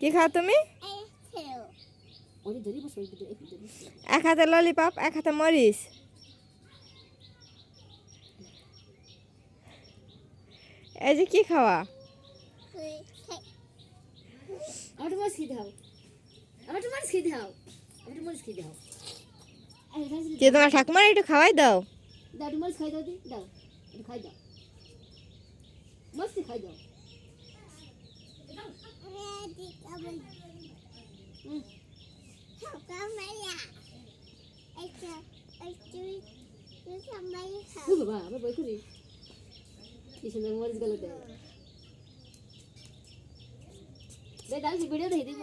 কি খাও তুমি? এক হাতে ললিপপ এক হাতে মরিচ। এই যে কি খাওয়া? আমার মরিচ খেয়ে দাও আমার মরিচ খেয়ে দাও আমার মরিচ খেয়ে দাও যে তোমার ঠাকুমার একটু খাওয়াই দাও। মরিচ খাই দাও দাও খাই দাও। মরিচ খাই দাও। বাবা বই করি কি সুন্দর মরিচ গেল দেয় ভিডিও দেখি দিই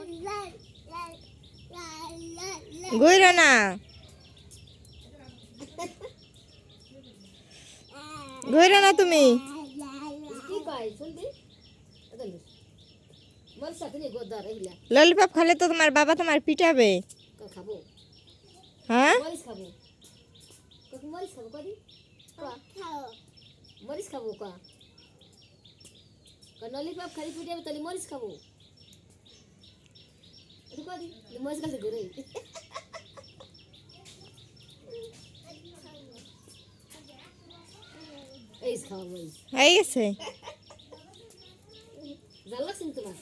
ঘুরো না ঘুরো না তুমি ললিপপ খালে তো তোমার বাবা তোমার পিটাবে। খাব? হ্যাঁ? কাকু মরিচ খাব কদি মরিচ খাব কা? ললিপপ খালি ফুটে যাবে তাহলে মরিচ খাব। কদি মরিচ খালি ঘুরে। এই খাওয়া মরিচ। হয়ে গেছে? না তোমার?